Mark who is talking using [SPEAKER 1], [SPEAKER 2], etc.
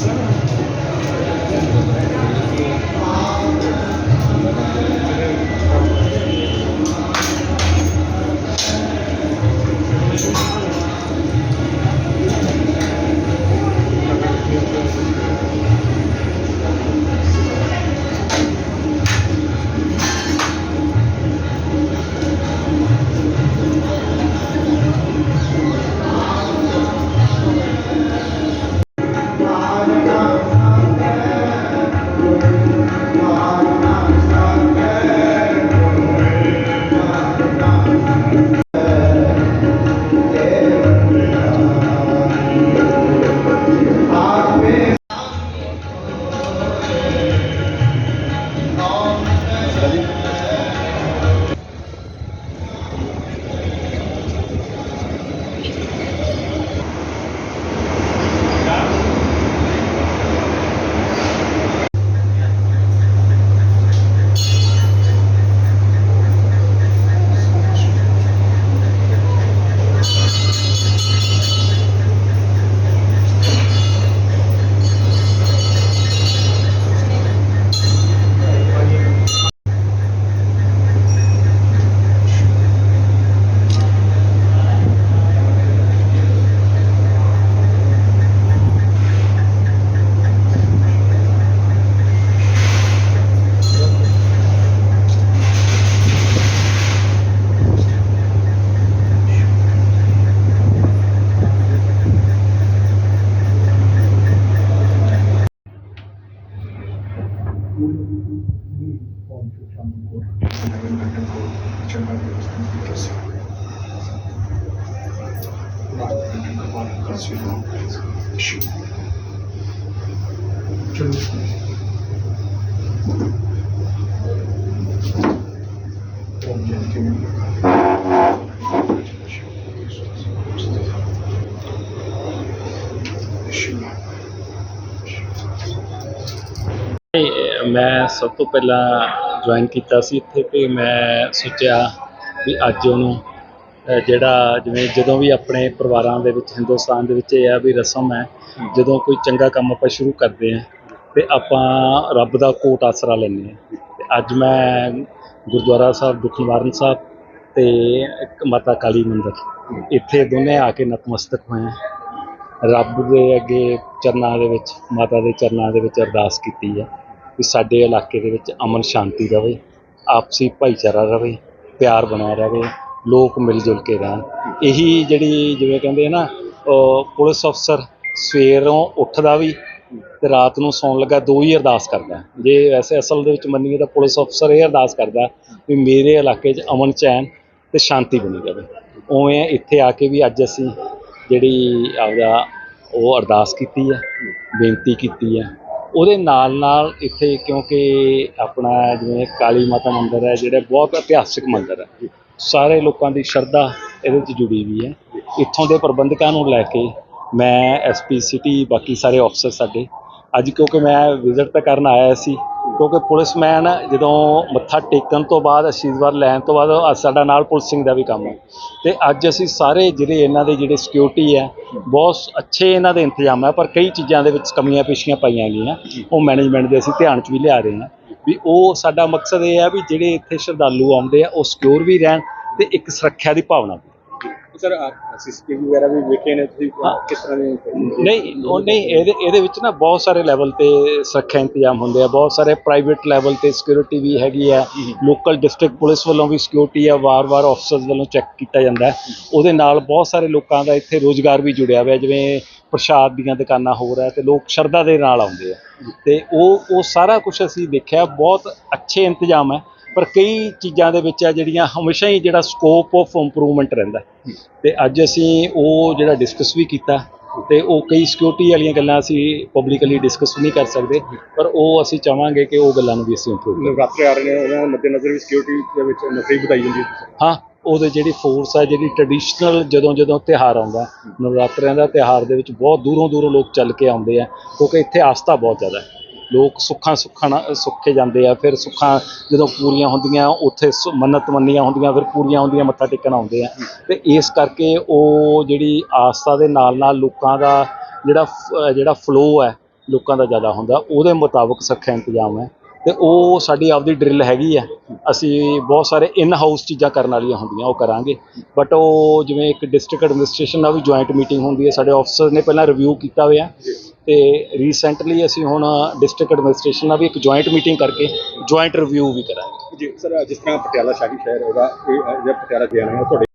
[SPEAKER 1] Thank you. ਇਹ ਮੈਂ ਸਭ ਤੋਂ ਪਹਿਲਾਂ ਜੁਆਇਨ ਕੀਤਾ ਸੀ ਇੱਥੇ ਤੇ ਮੈਂ ਸੋਚਿਆ ਵੀ ਅੱਜ ਉਹਨੂੰ ਜਿਹੜਾ ਜਿਵੇਂ ਜਦੋਂ ਵੀ ਆਪਣੇ ਪਰਿਵਾਰਾਂ ਦੇ ਵਿੱਚ, ਹਿੰਦੁਸਤਾਨ ਦੇ ਵਿੱਚ ਇਹ ਆ ਵੀ ਰਸਮ ਹੈ, ਜਦੋਂ ਕੋਈ ਚੰਗਾ ਕੰਮ ਆਪਾਂ ਸ਼ੁਰੂ ਕਰਦੇ ਹਾਂ ਤੇ ਆਪਾਂ ਰੱਬ ਦਾ ਕੋਟ ਆਸਰਾ ਲੈਂਦੇ ਹਾਂ। ਤੇ ਅੱਜ ਮੈਂ ਗੁਰਦੁਆਰਾ ਸਾਹਿਬ ਦੁੱਖ ਸਾਹਿਬ ਤੇ ਇੱਕ ਮਾਤਾ ਕਾਲੀ ਮੰਦਿਰ, ਇੱਥੇ ਦੋਨੇ ਆ ਕੇ ਨਤਮਸਤਕ ਹੋਏ ਰੱਬ ਦੇ ਅੱਗੇ ਚਰਨਾਂ ਦੇ ਵਿੱਚ, ਮਾਤਾ ਦੇ ਚਰਨਾਂ ਦੇ ਵਿੱਚ ਅਰਦਾਸ ਕੀਤੀ ਹੈ। ਵੀ ਸਾਡੇ ਇਲਾਕੇ ਦੇ ਵਿੱਚ ਅਮਨ ਸ਼ਾਂਤੀ ਰਵੇ, ਆਪਸੀ ਭਾਈਚਾਰਾ ਰਵੇ, ਪਿਆਰ ਬਣਿਆ ਰਵੇ, ਲੋਕ ਮਿਲ ਜੁਲ ਕੇ ਰਹਿਣ। ਇਹੀ ਜਿਹੜੀ ਜਿਵੇਂ ਕਹਿੰਦੇ ਆ ਨਾ ਪੁਲਿਸ ਅਫਸਰ ਸਵੇਰੋਂ ਉੱਠਦਾ ਵੀ ਤੇ ਰਾਤ ਨੂੰ ਸੌਣ ਲੱਗਾ, ਦੋ ਹੀ ਅਰਦਾਸ ਕਰਦਾ। ਜੇ ਵੈਸੇ ਅਸਲ ਦੇ ਵਿੱਚ ਮੰਨੀਏ ਤਾਂ ਪੁਲਿਸ ਅਫਸਰ ਇਹ ਅਰਦਾਸ ਕਰਦਾ ਵੀ ਮੇਰੇ ਇਲਾਕੇ 'ਚ ਅਮਨ ਚੈਨ ਤੇ ਸ਼ਾਂਤੀ ਬਣੀ ਰਹੇ ਉਵੇਂ ਇੱਥੇ ਆ ਕੇ ਵੀ ਅੱਜ ਅਸੀਂ ਜਿਹੜੀ ਆਪਦਾ ਉਹ ਅਰਦਾਸ ਕੀਤੀ ਹੈ, ਬੇਨਤੀ ਕੀਤੀ ਹੈ ਉਹਦੇ ਨਾਲ ਨਾਲ ਇੱਥੇ ਕਿਉਂਕਿ ਆਪਣਾ ਜਿਵੇਂ ਕਾਲੀ ਮਾਤਾ ਮੰਦਿਰ ਹੈ, ਜਿਹੜਾ ਬਹੁਤ ਇਤਿਹਾਸਿਕ ਮੰਦਿਰ ਹੈ। ਸਾਰੇ ਲੋਕਾਂ ਦੀ ਸ਼ਰਧਾ ਇਹਦੇ ਵਿੱਚ ਜੁੜੀ ਹੋਈ ਹੈ। ਇੱਥੋਂ ਦੇ ਪ੍ਰਬੰਧਕਾਂ ਨੂੰ ਲੈ ਕੇ ਮੈਂ ਐਸਪੀ ਸਿਟੀ, ਬਾਕੀ ਸਾਰੇ ਅਫਸਰ ਸਾਡੇ, ਅੱਜ ਕਿਉਂਕਿ ਮੈਂ ਵਿਜ਼ਿਟ ਤਾਂ ਕਰਨ ਆਇਆ ਸੀ ਕਿਉਂਕਿ ਪੁਲਿਸਮੈਨ ਜਦੋਂ ਮੱਥਾ ਟੇਕਣ ਤੋਂ ਬਾਅਦ ਆਸ਼ੀਰਵਾਦ ਲੈਣ ਤੋਂ ਬਾਅਦ ਅੱਜ ਸਾਡਾ ਨਾਲ ਪੁਲਿਸਿੰਗ ਦਾ ਵੀ ਕੰਮ ਹੈ। ਤੇ ਅੱਜ ਅਸੀਂ ਸਾਰੇ ਜਿਹੜੇ ਇਹਨਾਂ ਦੇ ਜਿਹੜੇ ਸਿਕਿਉਰਿਟੀ ਹੈ, ਬਹੁਤ ਅੱਛੇ ਇਹਨਾਂ ਦੇ ਇੰਤਜ਼ਾਮ ਹੈ, ਪਰ ਕਈ ਚੀਜ਼ਾਂ ਦੇ ਵਿੱਚ ਕਮੀਆਂ ਪੇਸ਼ੀਆਂ ਪਾਈਆਂ ਗਈਆਂ। ਉਹ ਮੈਨੇਜਮੈਂਟ ਦੇ ਅਸੀਂ ਧਿਆਨ 'ਚ ਵੀ ਲਿਆ ਰਹੇ ਹਾਂ ਵੀ ਉਹ ਸਾਡਾ ਮਕਸਦ ਇਹ ਹੈ ਵੀ ਜਿਹੜੇ ਇੱਥੇ ਸ਼ਰਧਾਲੂ ਆਉਂਦੇ ਆ, ਉਹ ਸਿਕਿਉਰ ਵੀ ਰਹਿਣ ਤੇ ਇੱਕ ਸੁਰੱਖਿਆ ਦੀ ਭਾਵਨਾ ਵੀ
[SPEAKER 2] ਸਰ ਸੀਸੀਟੀਵੀ ਵਗੈਰਾ ਵੀ ਵੇਖੇ ਨੇ ਤੁਸੀਂ
[SPEAKER 1] ਹਾਂ।
[SPEAKER 2] ਕਿਸ ਤਰ੍ਹਾਂ ਦੇ
[SPEAKER 1] ਨਹੀਂ ਉਹ ਨਹੀਂ ਇਹਦੇ ਇਹਦੇ ਵਿੱਚ ਨਾ ਬਹੁਤ ਸਾਰੇ ਲੈਵਲ ਤੇ ਸੁਰੱਖਿਆ ਇੰਤਜ਼ਾਮ ਹੁੰਦੇ ਆ। ਬਹੁਤ ਸਾਰੇ ਪ੍ਰਾਈਵੇਟ ਲੈਵਲ ਤੇ ਸਿਕਿਉਰਿਟੀ ਵੀ ਹੈਗੀ ਆ। ਲੋਕਲ ਡਿਸਟ੍ਰਿਕਟ ਪੁਲਿਸ ਵੱਲੋਂ ਵੀ ਸਿਕਿਉਰਿਟੀ ਆ ਵਾਰ-ਵਾਰ ਆਫਸਰਸ ਵੱਲੋਂ ਚੈੱਕ ਕੀਤਾ ਜਾਂਦਾ। ਉਹਦੇ ਨਾਲ ਬਹੁਤ ਸਾਰੇ ਲੋਕਾਂ ਦਾ ਇੱਥੇ ਰੋਜ਼ਗਾਰ ਵੀ ਜੁੜਿਆ ਹੋਇਆ ਜਿਵੇਂ ਪ੍ਰਸ਼ਾਦ ਦੀਆਂ ਦੁਕਾਨਾਂ ਹੈ ਤੇ ਲੋਕ ਸ਼ਰਧਾ ਦੇ ਨਾਲ ਆਉਂਦੇ ਆ। ਤੇ ਉਹ ਉਹ ਸਾਰਾ ਕੁਝ ਅਸੀਂ ਦੇਖਿਆ ਬਹੁਤ ਅੱਛੇ ਇੰਤਜ਼ਾਮ ਹੈ। ਪਰ ਕਈ ਚੀਜ਼ਾਂ ਦੇ ਵਿੱਚ ਆ ਜਿਹੜੀਆਂ ਹਮੇਸ਼ਾ ਹੀ ਜਿਹੜਾ ਸਕੋਪ ਆਫ ਇੰਪਰੂਵਮੈਂਟ ਰਹਿੰਦਾ। ਤੇ ਅੱਜ ਅਸੀਂ ਉਹ ਜਿਹੜਾ ਡਿਸਕਸ ਵੀ ਕੀਤਾ ਤੇ ਉਹ ਕਈ ਸਿਕਿਉਰਿਟੀ ਵਾਲੀਆਂ ਗੱਲਾਂ ਅਸੀਂ ਪਬਲਿਕਲੀ ਡਿਸਕਸ ਨਹੀਂ ਕਰ ਸਕਦੇ ਪਰ ਉਹ ਅਸੀਂ ਚਾਹਾਂਗੇ ਕਿ ਉਹ ਗੱਲਾਂ ਨੂੰ ਵੀ ਅਸੀਂ ਇੰਪਰੂਵ ਕਰੀਏ।
[SPEAKER 2] ਨਵਰਾਤਰੇ ਆ ਰਹੇ ਨੇ ਉਹਨਾਂ ਦੇ ਮੱਦੇਨਜ਼ਰ ਵੀ ਸਿਕਿਉਰਿਟੀ ਦੇ ਵਿੱਚ ਨਫਰੀ ਵਧਾਈ ਜਾਂਦੀ ਹੈ।
[SPEAKER 1] ਹਾਂ ਉਹਦੇ ਜਿਹੜੀ ਫੋਰਸ ਹੈ ਜਿਹੜੀ ਟ੍ਰੈਡੀਸ਼ਨਲ ਜਦੋਂ ਜਦੋਂ ਤਿਉਹਾਰ ਆਉਂਦਾ ਨਵਰਾਤਰਿਆਂ ਦਾ ਤਿਉਹਾਰ ਦੇ ਵਿੱਚ ਬਹੁਤ ਦੂਰੋਂ ਦੂਰੋਂ ਲੋਕ ਚੱਲ ਕੇ ਆਉਂਦੇ ਆ ਕਿਉਂਕਿ ਇੱਥੇ ਆਸਥਾ ਬਹੁਤ ਜ਼ਿਆਦਾ ਹੈ। ਲੋਕ ਸੁੱਖਾਂ ਸੁੱਖਾਂ ਨਾਲ ਸੁੱਖੇ ਜਾਂਦੇ ਆ, ਫਿਰ ਸੁੱਖਾਂ ਜਦੋਂ ਪੂਰੀਆਂ ਹੁੰਦੀਆਂ, ਉੱਥੇ ਸੁ- ਮੰਨਤ ਮੰਨੀਆਂ ਹੁੰਦੀਆਂ, ਫਿਰ ਪੂਰੀਆਂ ਹੁੰਦੀਆਂ, ਮੱਥਾ ਟੇਕਣ ਆਉਂਦੇ ਆ। ਤੇ ਇਸ ਕਰਕੇ ਉਹ ਜਿਹੜੀ ਆਸਥਾ ਦੇ ਨਾਲ ਨਾਲ ਲੋਕਾਂ ਦਾ ਜਿਹੜਾ ਫ- ਜਿਹੜਾ ਫਲੋ ਹੈ, ਲੋਕਾਂ ਦਾ ਜ਼ਿਆਦਾ ਹੁੰਦਾ, ਉਹਦੇ ਮੁਤਾਬਕ ਸੁਰੱਖਿਆ ਇੰਤਜ਼ਾਮ ਹੈ। ਤੇ ਉਹ ਸਾਡੀ ਆਪਦੀ ਡਰਿੱਲ ਹੈਗੀ ਆ। ਅਸੀਂ ਬਹੁਤ ਸਾਰੇ ਇਨ ਹਾਊਸ ਚੀਜ਼ਾਂ ਕਰਨ ਵਾਲੀਆਂ ਹੁੰਦੀਆਂ, ਉਹ ਕਰਾਂਗੇ। ਬਟ ਉਹ ਜਿਵੇਂ ਇੱਕ ਡਿਸਟ੍ਰਿਕਟ ਐਡਮਿਨਿਸਟ੍ਰੇਸ਼ਨ ਨਾਲ ਵੀ ਜੁਆਇੰਟ ਮੀਟਿੰਗ ਹੁੰਦੀ ਹੈ, ਸਾਡੇ ਆਫਿਸਰ ਨੇ ਪਹਿਲਾਂ ਰਿਵਿਊ ਕੀਤਾ ਹੋਇਆ। ਤੇ ਰੀਸੈਂਟਲੀ ਅਸੀਂ ਹੁਣ ਡਿਸਟ੍ਰਿਕਟ ਐਡਮਿਨਿਸਟ੍ਰੇਸ਼ਨ ਨਾਲ ਵੀ ਇੱਕ ਜੁਆਇੰਟ ਮੀਟਿੰਗ ਕਰਕੇ ਜੁਆਇੰਟ ਰਿਵਿਊ ਵੀ ਕਰਾਂਗੇ।
[SPEAKER 2] ਜੀ, ਸਰ, ਜਿਸ ਤਰ੍ਹਾਂ ਪਟਿਆਲਾ ਸ਼ਾਹੀ ਸ਼ਹਿਰ ਹੈਗਾ, ਇਹ ਜਿਹੜਾ ਪਟਿਆਲਾ ਗਿਆ ਹੈ ਤੁਹਾਡੇ